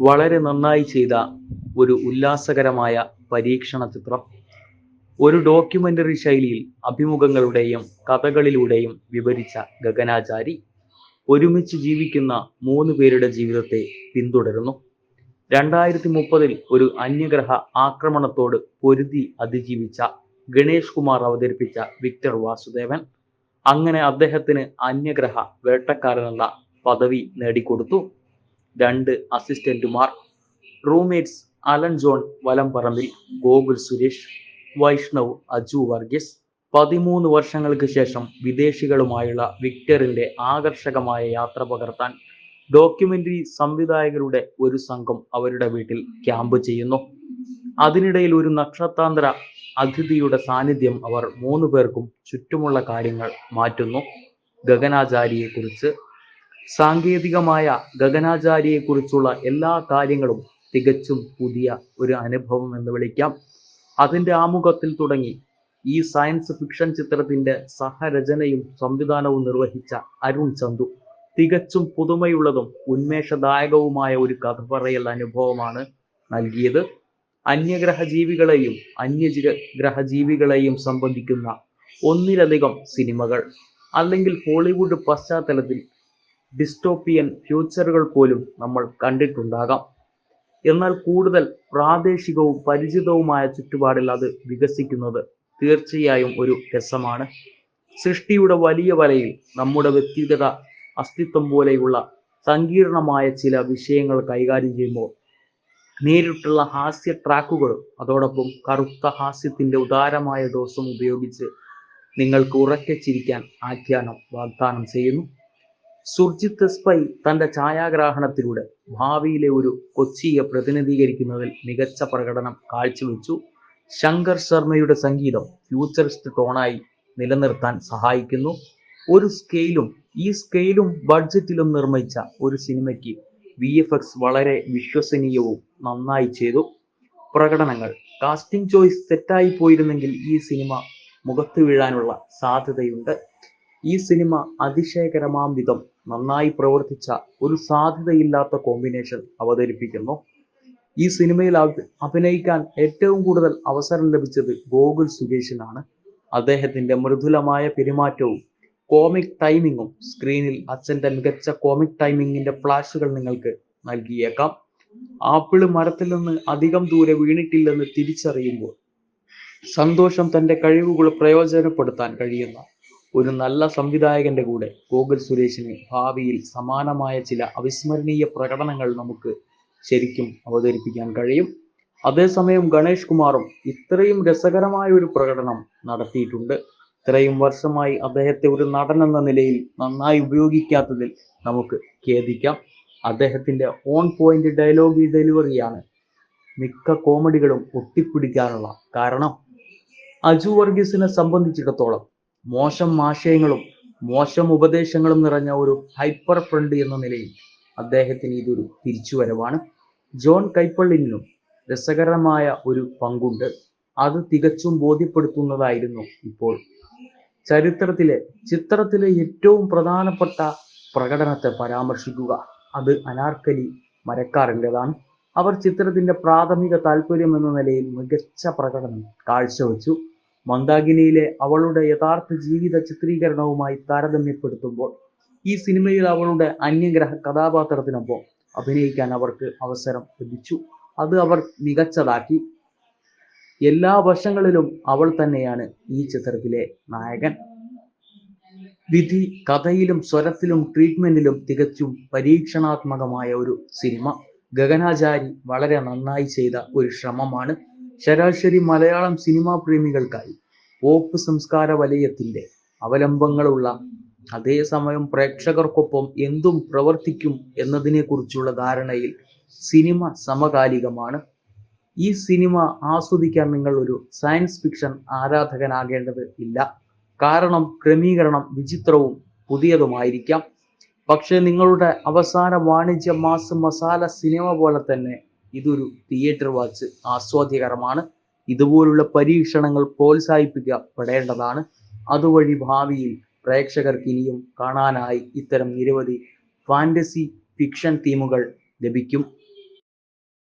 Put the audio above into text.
വളരെ നന്നായി ചെയ്ത ഒരു ഉല്ലാസകരമായ പരീക്ഷണ ചിത്രം. ഒരു ഡോക്യുമെന്ററി ശൈലിയിൽ അഭിമുഖങ്ങളുടെയും കഥകളിലൂടെയും വിവരിച്ച ഗഗനാചാരി ഒരുമിച്ച് ജീവിക്കുന്ന മൂന്ന് പേരുടെ ജീവിതത്തെ പിന്തുടരുന്നു. രണ്ടായിരത്തി മുപ്പതിൽ ഒരു അന്യഗ്രഹ ആക്രമണത്തോട് പൊരുതി അതിജീവിച്ച ഗണേഷ് കുമാർ അവതരിപ്പിച്ച വിക്ടർ വാസുദേവൻ അങ്ങനെ അദ്ദേഹത്തിന് അന്യഗ്രഹ വേട്ടക്കാരനുള്ള പദവി നേടിക്കൊടുത്തു. രണ്ട് അസിസ്റ്റന്റുമാർ roommates Alan John Valamparambil Gokul Suresh Vaishnav Aju Varghese. പതിമൂന്ന് വർഷങ്ങൾക്ക് ശേഷം വിദേശികളുമായുള്ള വിക്ടറിന്റെ ആകർഷകമായ യാത്ര പകർത്താൻ ഡോക്യുമെന്ററി സംവിധായകരുടെ ഒരു സംഘം അവരുടെ വീട്ടിൽ ക്യാമ്പ് ചെയ്യുന്നു. അതിനിടയിൽ ഒരു നക്ഷത്രാന്തര അതിഥിയുടെ സാന്നിധ്യം അവർ മൂന്ന് പേർക്കും ചുറ്റുമുള്ള കാര്യങ്ങൾ മാറ്റുന്നു. ഗഗനാചാരിയെക്കുറിച്ച് സാങ്കേതികമായ ഗഗനാചാരിയെക്കുറിച്ചുള്ള എല്ലാ കാര്യങ്ങളും തികച്ചും പുതിയ ഒരു അനുഭവം എന്ന് വിളിക്കാം. അതിന്റെ ആമുഖത്തിൽ തുടങ്ങി ഈ സയൻസ് ഫിക്ഷൻ ചിത്രത്തിന്റെ സഹരചനയും സംവിധാനവും നിർവഹിച്ച അരുൺ ചന്തു. തികച്ചും പുതുമയുള്ളതും ഉന്മേഷദായകവുമായ ഒരു കഥ പറയൽ അനുഭവമാണ് നൽകിയത്. അന്യഗ്രഹ ജീവികളെയും ഗ്രഹജീവികളെയും സംബന്ധിക്കുന്ന ഒന്നിലധികം സിനിമകൾ അല്ലെങ്കിൽ ഹോളിവുഡ് പശ്ചാത്തലത്തിൽ ഡിസ്റ്റോപ്പിയൻ ഫ്യൂച്ചറുകൾ പോലും നമ്മൾ കണ്ടിട്ടുണ്ടാകാം. എന്നാൽ കൂടുതൽ പ്രാദേശികവും പരിചിതവുമായ ചുറ്റുപാടിൽ അത് വികസിക്കുന്നത് തീർച്ചയായും ഒരു രസമാണ്. സൃഷ്ടിയുടെ വലിയ വലയിൽ നമ്മുടെ വ്യക്തിഗത അസ്തിത്വം പോലെയുള്ള സങ്കീർണമായ ചില വിഷയങ്ങൾ കൈകാര്യം ചെയ്യുമ്പോൾ നേരിട്ടുള്ള ഹാസ്യ ട്രാക്കുകളും അതോടൊപ്പം കറുത്ത ഹാസ്യത്തിന്റെ ഉദാരമായ ഡോസും ഉപയോഗിച്ച് നിങ്ങൾക്ക് ഉറക്കെ ചിരിക്കാൻ ആഖ്യാനം വാഗ്ദാനം ചെയ്യുന്നു. സുർജിത്ത് എസ്പൈ തന്റെ ഛായാഗ്രാഹണത്തിലൂടെ ഭാവിയിലെ ഒരു കൊച്ചിയെ പ്രതിനിധീകരിക്കുന്നതിൽ മികച്ച പ്രകടനം കാഴ്ചവെച്ചു. ശങ്കർ ശർമ്മയുടെ സംഗീതം ഫ്യൂച്ചറിസ്റ്റ് ടോണായി നിലനിർത്താൻ സഹായിക്കുന്നു. ഒരു സ്കെയിലും ഈ സ്കെയിലും ബഡ്ജറ്റിലും നിർമ്മിച്ച ഒരു സിനിമയ്ക്ക് വി എഫ് എക്സ് വളരെ വിശ്വസനീയവും നന്നായി ചെയ്തു. പ്രകടനങ്ങൾ കാസ്റ്റിംഗ് ചോയ്സ് തെറ്റായി പോയിരുന്നെങ്കിൽ ഈ സിനിമ മുഖത്ത് വീഴാനുള്ള സാധ്യതയുണ്ട്. ഈ സിനിമ അതിശയകരമാം വിധം നന്നായി പ്രവർത്തിച്ച ഒരു സാധ്യതയില്ലാത്ത കോമ്പിനേഷൻ അവതരിപ്പിക്കുന്നു. ഈ സിനിമയിൽ അഭിനയിക്കാൻ ഏറ്റവും കൂടുതൽ അവസരം ലഭിച്ചത് ഗോകുൽ സുരേഷിനാണ് അദ്ദേഹത്തിന്റെ മൃദുലമായ പെരുമാറ്റവും കോമിക് ടൈമിങ്ങും സ്ക്രീനിൽ അച്ഛന്റെ മികച്ച കോമിക് ടൈമിങ്ങിന്റെ ഫ്ലാഷുകൾ നിങ്ങൾക്ക് നൽകിയേക്കാം. ആപ്പിൾ മരത്തിൽ നിന്ന് അധികം ദൂരെ വീണിട്ടില്ലെന്ന് തിരിച്ചറിയുമ്പോൾ സന്തോഷം തന്റെ കഴിവുകൾ പ്രയോജനപ്പെടുത്താൻ കഴിയുന്ന ഒരു നല്ല സംവിധായകന്റെ കൂടെ ഗോകുൽ സുരേഷിന് ഭാവിയിൽ സമാനമായ ചില അവിസ്മരണീയ പ്രകടനങ്ങൾ നമുക്ക് ശരിക്കും അവതരിപ്പിക്കാൻ കഴിയും. അതേസമയം ഗണേഷ് കുമാറും ഇത്രയും രസകരമായ ഒരു പ്രകടനം നടത്തിയിട്ടുണ്ട്. ഇത്രയും വർഷമായി അദ്ദേഹത്തെ ഒരു നടൻ എന്ന നിലയിൽ നന്നായി ഉപയോഗിക്കാത്തതിൽ നമുക്ക് ഖേദിക്കാം. അദ്ദേഹത്തിന്റെ ഓൺ പോയിന്റ് ഡയലോഗ് ഡെലിവറിയാണ് മിക്ക കോമഡികളും ഒട്ടിപ്പിടിക്കാനുള്ള കാരണം. അജു വർഗീസിനെ സംബന്ധിച്ചിടത്തോളം മോശം ആശയങ്ങളും മോശം ഉപദേശങ്ങളും നിറഞ്ഞ ഒരു ഹൈപ്പർ ഫ്രണ്ട് എന്ന നിലയിൽ അദ്ദേഹത്തിന് ഇതൊരു തിരിച്ചുവരവാണ്. ജോൺ കൈപ്പള്ളിനും രസകരമായ ഒരു പങ്കുണ്ട്. അത് തികച്ചും ബോധ്യപ്പെടുത്തുന്നതായിരുന്നു ഇപ്പോൾ. ചരിത്രത്തിലെ ചിത്രത്തിലെ ഏറ്റവും പ്രധാനപ്പെട്ട പ്രകടനത്തെ പരാമർശിക്കുക. അത് അനാർക്കലി മരക്കാറിന്റെതാണ് അവർ ചിത്രത്തിന്റെ പ്രാഥമിക താല്പര്യം എന്ന നിലയിൽ മികച്ച പ്രകടനം കാഴ്ചവെച്ചു. മന്ദാകിനിയിലെ അവളുടെ യഥാർത്ഥ ജീവിത ചിത്രീകരണവുമായി താരതമ്യപ്പെടുത്തുമ്പോൾ ഈ സിനിമയിൽ അവളുടെ അന്യഗ്രഹ കഥാപാത്രത്തിനൊപ്പം അഭിനയിക്കാൻ അവർക്ക് അവസരം ലഭിച്ചു. അത് അവർ മികച്ചതാക്കി. എല്ലാ വശങ്ങളിലും അവൾ തന്നെയാണ് ഈ ചിത്രത്തിലെ നായകൻ. വിധി കഥയിലും സ്വരത്തിലും ട്രീറ്റ്മെന്റിലും തികച്ചും പരീക്ഷണാത്മകമായ ഒരു സിനിമ. ഗഗനാചാരി വളരെ നന്നായി ചെയ്ത ഒരു ശ്രമമാണ്. ശരാശരി മലയാളം സിനിമാ പ്രേമികൾക്കായി പോപ്പ് സംസ്കാര വലയത്തിന്റെ അവലംബങ്ങളുള്ള അതേസമയം പ്രേക്ഷകർക്കൊപ്പം എന്തും പ്രവർത്തിക്കും എന്നതിനെക്കുറിച്ചുള്ള ധാരണയിൽ സിനിമ സമകാലികമാണ്. ഈ സിനിമ ആസ്വദിക്കാൻ നിങ്ങൾ ഒരു സയൻസ് ഫിക്ഷൻ ആരാധകനാകേണ്ടത് ഇല്ല. കാരണം ക്രമീകരണം വിചിത്രവും പുതിയതുമായിരിക്കാം. പക്ഷേ നിങ്ങളുടെ അവസാന വാണിജ്യ മാസ് മസാല സിനിമ പോലെ തന്നെ ഇതൊരു തിയേറ്റർ വാച്ച് ആസ്വാദ്യകരമാണ്. ഇതുപോലുള്ള പരീക്ഷണങ്ങൾ പ്രോത്സാഹിപ്പിക്കപ്പെടേണ്ടതാണ്. അതുവഴി ഭാവിയിൽ പ്രേക്ഷകർക്ക് ഇനിയും കാണാനായി ഇത്തരം നിരവധി ഫാന്റസി ഫിക്ഷൻ തീമുകൾ ലഭിക്കും.